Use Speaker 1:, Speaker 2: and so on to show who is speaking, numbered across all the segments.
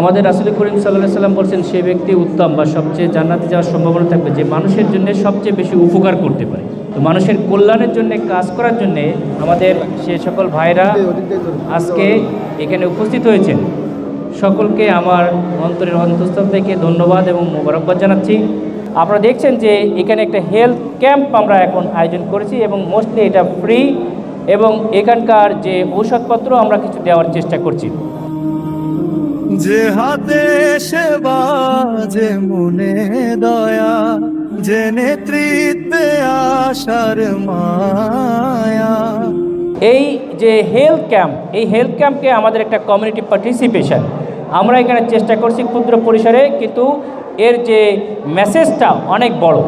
Speaker 1: আমাদের রাসুল করিম সাল্লাহ সাল্লাম বলছেন, সে ব্যক্তি উত্তম বা সবচেয়ে জান্নাতে যাওয়ার সম্ভাবনা থাকবে যে মানুষের জন্য সবচেয়ে বেশি উপকার করতে পারে। তো মানুষের কল্যাণের জন্য, কাজ করার জন্যে আমাদের সে সকল ভাইরা আজকে এখানে উপস্থিত হয়েছেন। সকলকে আমার অন্তরের অন্তঃস্থল থেকে ধন্যবাদ এবং মোবারকবাদ জানাচ্ছি। আপনারা দেখছেন যে এখানে একটা হেলথ ক্যাম্প আমরা এখন আয়োজন করেছি এবং মোস্টলি এটা ফ্রি এবং এখানকার যে ঔষধপত্র আমরা কিছু দেওয়ার চেষ্টা করছি।
Speaker 2: যে হাতে সেবা যে মনে দয়া, যে নেতৃত্বে আশার মায়া।
Speaker 1: এই যে হেলথ ক্যাম্প, এই হেলথ ক্যাম্পকে আমাদের একটা কমিউনিটি পার্টিসিপেশন আমরা এখানে চেষ্টা করছি ক্ষুদ্র পরিসরে, কিন্তু এর যে মেসেজটা অনেক বড়।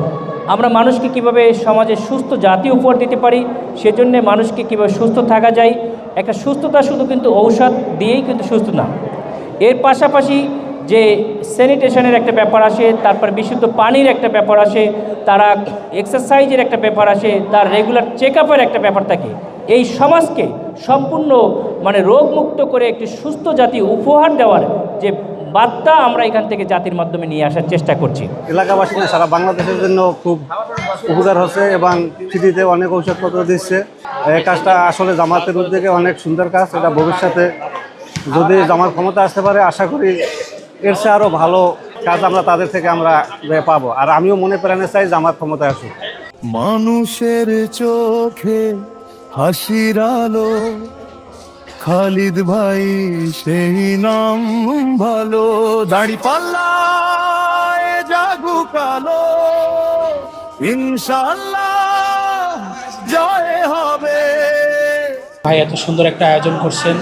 Speaker 1: আমরা মানুষকে কীভাবে সমাজে সুস্থ জাতি উপহার দিতে পারি, সেজন্য মানুষকে কীভাবে সুস্থ থাকা যায়, একটা সুস্থতা শুধু কিন্তু ঔষধ দিয়েই কিন্তু সুস্থ না। এর পাশাপাশি যে স্যানিটেশনের একটা ব্যাপার আসে, তারপর বিশুদ্ধ পানির একটা ব্যাপার আসে, তারা এক্সারসাইজের একটা ব্যাপার আসে, তার রেগুলার চেক একটা ব্যাপার থাকে। এই সমাজকে সম্পূর্ণ মানে রোগমুক্ত করে একটি সুস্থ জাতি উপহার দেওয়ার যে বার্তা আমরা এখান থেকে জাতির মাধ্যমে নিয়ে আসার চেষ্টা করছি।
Speaker 3: এলাকাবাসী সারা বাংলাদেশের জন্য খুব উপকার হচ্ছে এবং ফ্রিতে অনেক ঔষধপত্র দিচ্ছে। এই কাজটা আসলে জামাতের উদ্যোগে অনেক সুন্দর কাজ, এটা ভবিষ্যতে যদি জামাত ক্ষমতা আসতে পারে আশা করি এর চেয়ে আরও ভালো কাজ আমরা তাদের থেকে আমরা পাবো। আর আমিও মনে প্রাণে চাই জামাত ক্ষমতা আসুক।
Speaker 2: মানুষের চোখে হাসির আলো খালিদ ভাই সেই নাম ভালো। দাড়ি পাল্লায় জাগু কালো ইনশাল্লাহ জয় হবে।
Speaker 4: ভাই এত সুন্দর একটা আয়োজন করছেন।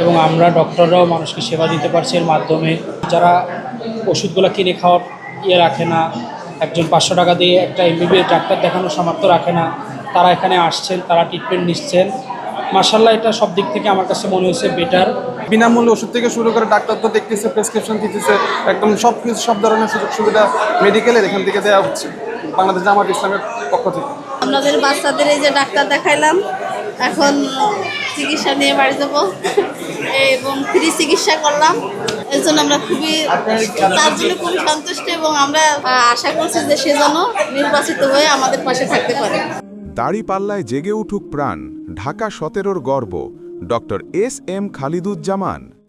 Speaker 4: এবং আমরা ডক্টররাও মানুষকে সেবা দিতে পারছি এর মাধ্যমে। যারা ওষুধগুলো কিনে খাওয়ার ইয়ে রাখে না একজন পাঁচশো টাকা দিয়ে একটা এমবিবিএস ডাক্তার দেখানোর সামর্থ্য রাখে না তারা এখানে আসছেন তারা ট্রিটমেন্ট নিচ্ছেন। মার্শাল্লাহ এটা সব দিক থেকে আমার কাছে মনে হয়েছে বেটার
Speaker 5: বিনামূল্যে ওষুধ থেকে শুরু করে ডাক্তার তো দেখতেছে প্রেসক্রিপশন দিতেছে একদম সব কিছু সব ধরনের সুযোগ সুবিধা মেডিকেলের এখান থেকে দেওয়া হচ্ছে বাংলাদেশ জামাত ইসলামের পক্ষ থেকে।
Speaker 6: আপনাদের বাচ্চাদের এই যে ডাক্তার দেখাইলাম এখন চিকিৎসা নিয়ে বাড়ি যাব। এবং ফ্রি চিকিৎসা করলাম। এর জন্য আমরা খুবই তার জন্য খুবই সন্তুষ্ট এবং আমরা আশা করছি যে সে যেন নির্বাচিত হয়ে আমাদের পাশে থাকতে পারে।
Speaker 7: দাড়িপাল্লায় জেগে উঠুক প্রাণ, ঢাকা সতেরোর গর্ব, ডক্টর এস এম খালিদুজ্জামান।